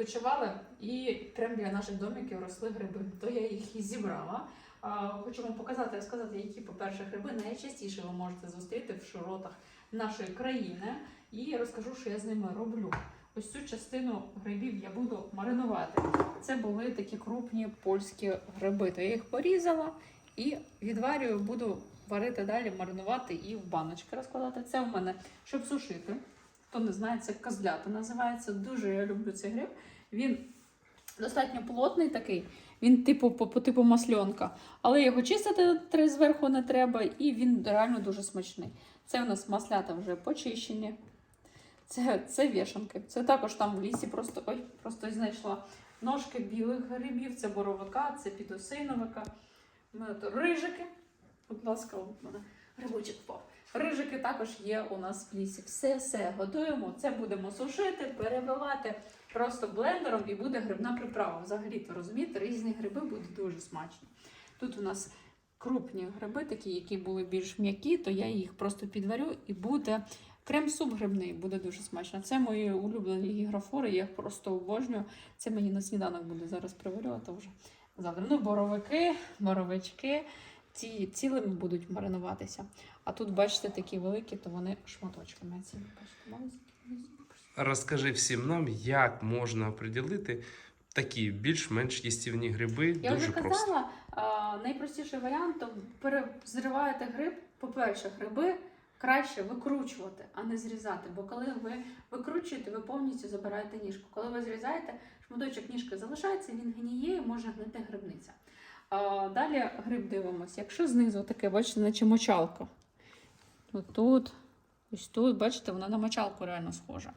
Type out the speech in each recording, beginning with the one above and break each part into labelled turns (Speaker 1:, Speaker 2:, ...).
Speaker 1: відпочивали, і прямо біля наших домиків росли гриби. То я їх і зібрала. Хочу вам показати і сказати, які, по-перше, гриби найчастіше ви можете зустріти в широтах нашої країни. І розкажу, що я з ними роблю. Ось цю частину грибів я буду маринувати. Це були такі крупні польські гриби. То я їх порізала і відварюю, буду варити далі, маринувати і в баночки розкладати. Це в мене, щоб сушити. Хто не знає, це козлята називається. Дуже я люблю цей гриб. Він достатньо плотний такий. Він типу по, по типу масльонка. Але його чистити зверху не треба, і він реально дуже смачний. Це у нас маслята вже почищені. Це, це вішанки. Це також там в лісі просто ой, просто знайшла ножки білих грибів, це боровика, це підосиновика. Рижики. Будь ласка, от мене грибочок впав. Рижики також є у нас в лісі. Все, все готуємо. Це будемо сушити, перебивати просто блендером і буде грибна приправа. Взагалі, то розумієте, різні гриби будуть дуже смачні. Тут у нас крупні гриби, такі, які були більш м'які, то я їх просто підварю і буде крем-суп грибний, буде дуже смачно. Це мої улюблені гіграфори, я їх просто обожнюю. Це мені на сніданок буде зараз приварю, а то вже завтра. Ну, боровики, боровички. Ці цілими будуть маринуватися. А тут, бачите, такі великі, то вони шматочками. Ці, бачите.
Speaker 2: Розкажи всім нам, як можна оприділити такі більш-менш їстівні гриби.
Speaker 1: Я вже
Speaker 2: Дуже просто.
Speaker 1: казала, а, найпростіший варіант то пере- зриваєте гриб. По-перше, гриби краще викручувати, а не зрізати. Бо коли ви викручуєте, ви повністю забираєте ніжку. Коли ви зрізаєте, шматочок ніжки залишається, він гніє і може гнити грибниця. А, далі гриб дивимося. Якщо знизу таке, бачите, наче мочалка. От тут, ось тут, бачите, вона на мочалку реально схожа.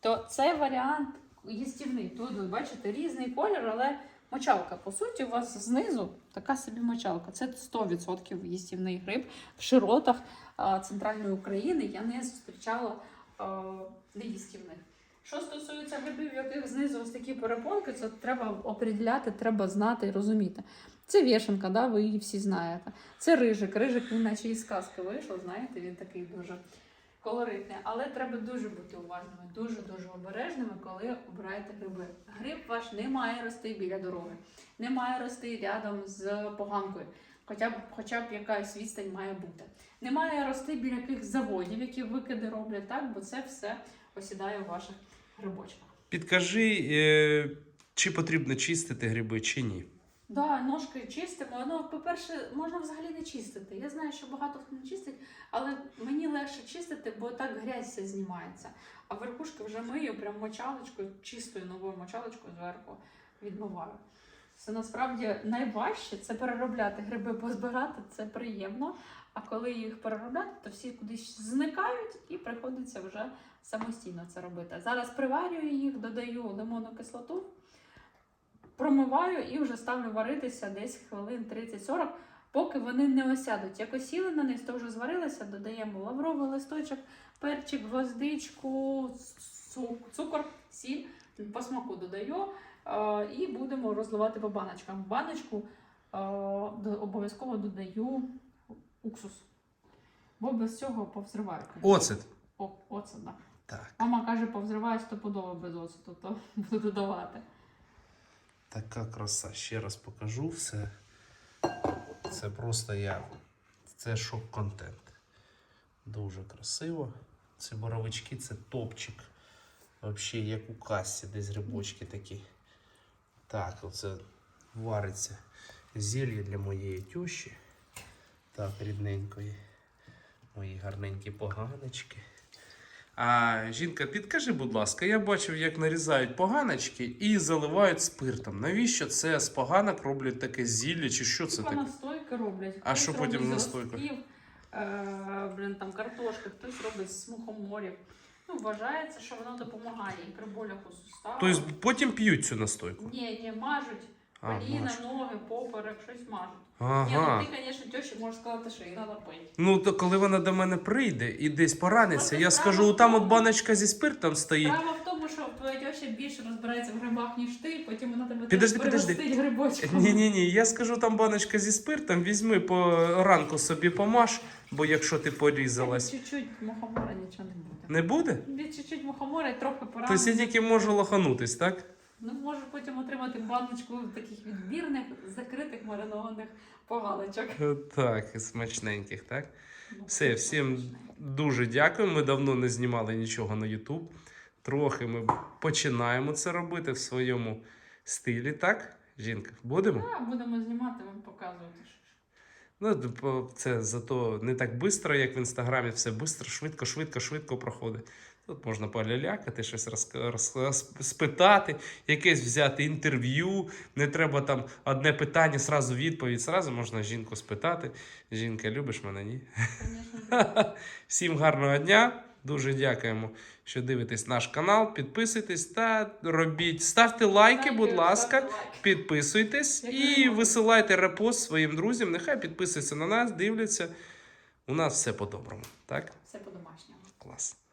Speaker 1: То це варіант їстівний. Тут, бачите, різний колір, але мочалка. По суті, у вас знизу така собі мочалка. Це 100% їстівний гриб в широтах а, центральної України. Я не зустрічала неїстівних. Що стосується грибів, яких знизу ось такі перепонки, це треба оприділяти, треба знати і розуміти. Це вішенка, да, ви її всі знаєте. Це рижик. Рижик, він наче із сказки вийшов, знаєте, він такий дуже колоритний. Але треба дуже бути уважними, дуже-дуже обережними, коли обираєте гриби. Гриб ваш не має рости біля дороги, не має рости рядом з поганкою. Хоча б, хоча б якась відстань має бути. Не має рости біля яких заводів, які викиди роблять, так, бо це все осідає у ваших грибочках.
Speaker 2: Підкажи, е, чи потрібно чистити гриби, чи ні.
Speaker 1: Да, ножки чистимо. Ну, по-перше, можна взагалі не чистити. Я знаю, що багато хто не чистить, але мені легше чистити, бо так грязь вся знімається. А верхушки вже мию прям мочалочкою, чистою новою мочалочкою зверху відмиваю. Це насправді найважче це переробляти гриби, позбирати це приємно. А коли їх переробляти, то всі кудись зникають і приходиться вже самостійно це робити. Зараз приварюю їх, додаю лимонну кислоту, промиваю і вже ставлю варитися десь хвилин 30-40, поки вони не осядуть. Як осіли на них, то вже зварилися, додаємо лавровий листочок, перчик, гвоздичку, цукор, сіль, по смаку додаю і будемо розливати по баночкам. В баночку е, обов'язково додаю уксус. Бо без цього повзриваю.
Speaker 2: Оцет.
Speaker 1: О, оцет, да.
Speaker 2: Так.
Speaker 1: Мама каже, повзриваю стопудово без оцету, то буду додавати.
Speaker 2: Така краса. Ще раз покажу все. Це просто я. Це шок-контент. Дуже красиво. Ці боровички це топчик. Взагалі, як у касі, десь грибочки такі. Так, оце вариться зілля для моєї тещі. Так, рідненької. Мої гарненькі поганочки. А жінка, підкажи, будь ласка, я бачив, як нарізають поганочки і заливають спиртом. Навіщо це з поганок роблять таке зілля, чи що це таке?
Speaker 1: настойки роблять.
Speaker 2: А
Speaker 1: Хтось
Speaker 2: що потім настойка?
Speaker 1: Е, блін, там картошки, хтось робить з мухоморів. Ну, вважається, що воно допомагає і при болях у суставах.
Speaker 2: Тобто потім п'ють цю настойку.
Speaker 1: Ні, ні, мажуть.
Speaker 2: А,
Speaker 1: Коліна, ноги, поперек, щось мажуть.
Speaker 2: Ага.
Speaker 1: Ні, ну ти, звісно, тьоші можеш сказати, що її треба пити.
Speaker 2: Ну, то коли вона до мене прийде і десь пораниться,
Speaker 1: От
Speaker 2: я
Speaker 1: справа
Speaker 2: скажу, там от баночка зі спиртом стоїть.
Speaker 1: Справа в твоя тьоща більше розбирається в грибах, ніж ти, потім вона тебе
Speaker 2: Підожди, підожди.
Speaker 1: пригостить грибочком.
Speaker 2: Ні, ні, ні. Я скажу, там баночка зі спиртом, візьми по ранку собі помаш, бо якщо ти порізалась.
Speaker 1: Чуть-чуть мухомора нічого не буде.
Speaker 2: Не буде?
Speaker 1: Від чуть-чуть мухомора і трохи
Speaker 2: Тобто я тільки можу лоханутись, так?
Speaker 1: Ну, можеш потім отримати баночку таких відбірних, закритих маринованих погаличок.
Speaker 2: Е, Так, смачненьких, так?
Speaker 1: Ну,
Speaker 2: Все, всім дуже дякую. Ми давно не знімали нічого на YouTube. Трохи ми починаємо це робити в своєму стилі, так? Жінка, будемо?
Speaker 1: Так, будемо знімати, вам показувати.
Speaker 2: Ну, типу, це зато не так швидко, як в інстаграмі, все швидко, швидко, швидко, швидко проходить. Тут можна полялякати, щось розк- роз- роз- спитати, якесь взяти інтерв'ю. Не треба там одне питання, сразу відповідь. Сразу можна жінку спитати. Жінка, любиш мене? Ні? Всім гарного дня. Дуже дякуємо, що дивитесь наш канал. Підписуйтесь та робіть. Ставте лайки, будь ласка. Підписуйтесь і висилайте репост своїм друзям. Нехай підписуються на нас, дивляться. У нас все по-доброму. Так?
Speaker 1: Все по-домашньому.
Speaker 2: Клас.